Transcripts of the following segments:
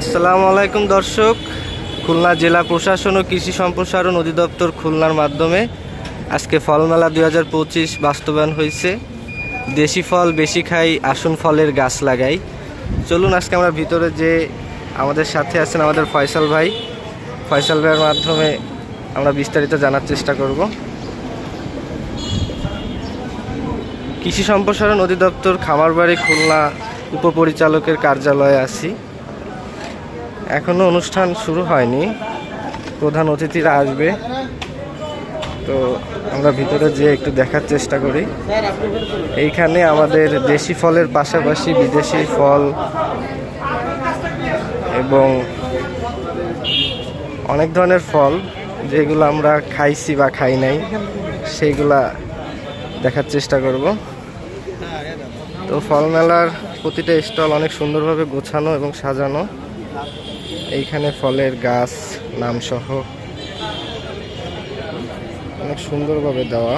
আসসালামু আলাইকুম দর্শক। খুলনা জেলা প্রশাসন ও কৃষি সম্প্রসারণ অধিদপ্তর খুলনার মাধ্যমে আজকে ফল মেলা দুই হাজার পঁচিশ বাস্তবায়ন হয়েছে। দেশি ফল বেশি খাই, আসন ফলের গাছ লাগাই। চলুন আজকে আমরা ভিতরে যে আমাদের সাথে আছেন আমাদের ফয়সাল ভাই। ফয়সাল ভাইয়ের মাধ্যমে আমরা বিস্তারিত জানার চেষ্টা করব। কৃষি সম্প্রসারণ অধিদপ্তর খামারবাড়ি খুলনা উপপরিচালকের কার্যালয়ে আছি। এখনও অনুষ্ঠান শুরু হয়নি। প্রধান অতিথিরা আসবে। তো আমরা ভিতরে যেয়ে একটু দেখার চেষ্টা করি। এইখানে আমাদের দেশি ফলের পাশাপাশি বিদেশি ফল এবং অনেক ধরনের ফল যেগুলো আমরা খাইছি বা খাই নাই সেইগুলা দেখার চেষ্টা করব। তো ফল মেলার প্রতিটা স্টল অনেক সুন্দরভাবে গোছানো এবং সাজানো। এইখানে ফলের গাছ নামসহ অনেক সুন্দরভাবে দেওয়া।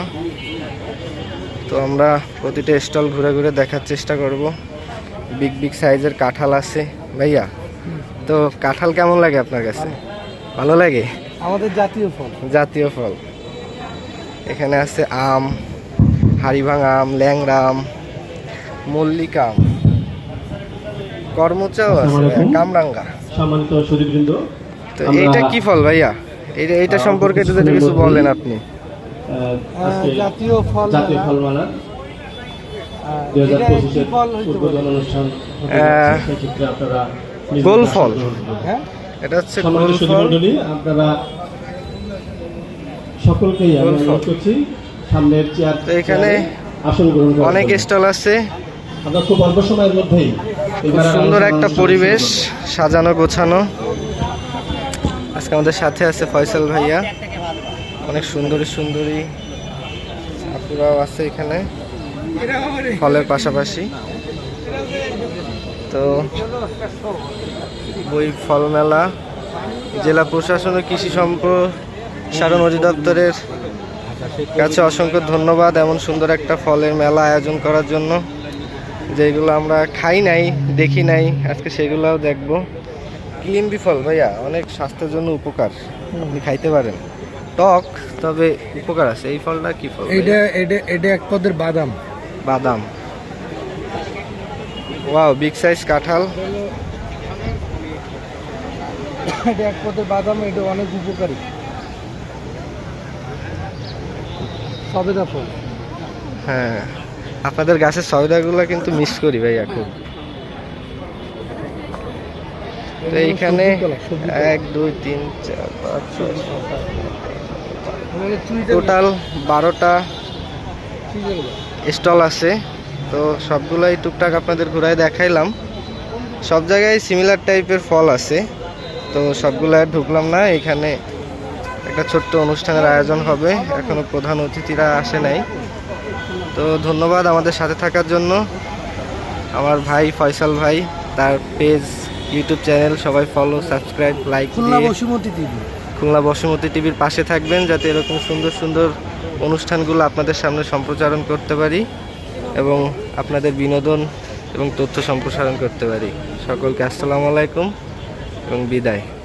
তো আমরা প্রতিটা স্টল ঘুরে ঘুরে দেখার চেষ্টা করব। বিগ বিগ সাইজের কাঁঠাল আছে। ভাইয়া তো কাঁঠাল কেমন লাগে আপনার কাছে? ভালো লাগে? আমাদের জাতীয় ফল। জাতীয় ফল। এখানে আছে আম হাড়িভাঙা আম ল্যাংড়া আম মল্লিকা আম। কর্মচাও আছে কামরাঙ্গা। সম্মানিত সুদীপবৃন্দ তো এইটা কি ফল ভাইয়া? এইটা এইটা আহ, সম্পর্কে যদি কিছু বলেন আপনি। জাতীয় ফল জাতীয় এটা ফল গোল ফল। হ্যাঁ? এটা হচ্ছে গোল ফল। আপনারা সকলকেই আমি গোল ফল। অনুরোধ করছি সামনের চেয়ার এখানে আসন গ্রহণ অনেক স্টল আছে। আমরা খুব অল্প সময়ের মধ্যেই সুন্দর একটা পরিবেশ, সাজানো, গোছানো। আজকে আমাদের সাথে আছে ফয়সাল ভাইয়া। অনেক সুন্দরী সুন্দরী আপুরাও আছে এখানে, ফলের পাশাপাশি। তো বই ফল মেলা, জেলা প্রশাসন ও কৃষি সম্প্রসারণ অধিদপ্তরের কাছে অসংখ্য ধন্যবাদ এমন সুন্দর একটা ফলের মেলা আয়োজন করার জন্য। যেগুলো আমরা খাই নাই দেখি নাই আজকে সেগুলোও দেখব। কিলিম্বি ফল ভাইয়া অনেক স্বাস্থ্যের জন্য উপকার। আপনি খাইতে পারেন। টক তবে উপকার আছে। এই ফলটা কি ফল এটা? এটা এটা এক পদের বাদাম। বাদাম। ওয়াও বিগ সাইজ কাঁঠাল। এটা এক পদের বাদাম এটা অনেক উপকারী। সবেদা ফল। হ্যাঁ। আপনাদের গাছের সয়দাগুলো কিন্তু মিস করি ভাইয়া খুব। তো এইখানে। এক দুই তিন চার পাঁচ ছয় টোটাল বারোটা স্টল আছে। তো সবগুলাই টুকটাক আপনাদের ঘুরায় দেখাইলাম। সব জায়গায় সিমিলার টাইপের ফল আছে। তো সবগুলো আর ঢুকলাম না। এখানে একটা ছোট্ট অনুষ্ঠানের আয়োজন হবে। এখনও প্রধান অতিথিরা আসে নাই। তো ধন্যবাদ আমাদের সাথে থাকার জন্য। আমার ভাই ফয়সাল ভাই তার পেজ ইউটিউব চ্যানেল সবাই ফলো সাবস্ক্রাইব লাইক খুলনা দিয়ে বসুমতী টিভি। খুলনা বসুমতী টিভির পাশে থাকবেন যাতে এরকম সুন্দর সুন্দর অনুষ্ঠানগুলো আপনাদের সামনে সম্প্রচারণ করতে পারি এবং আপনাদের বিনোদন এবং তথ্য সম্প্রসারণ করতে পারি। সকলকে আসসালামু আলাইকুম এবং বিদায়।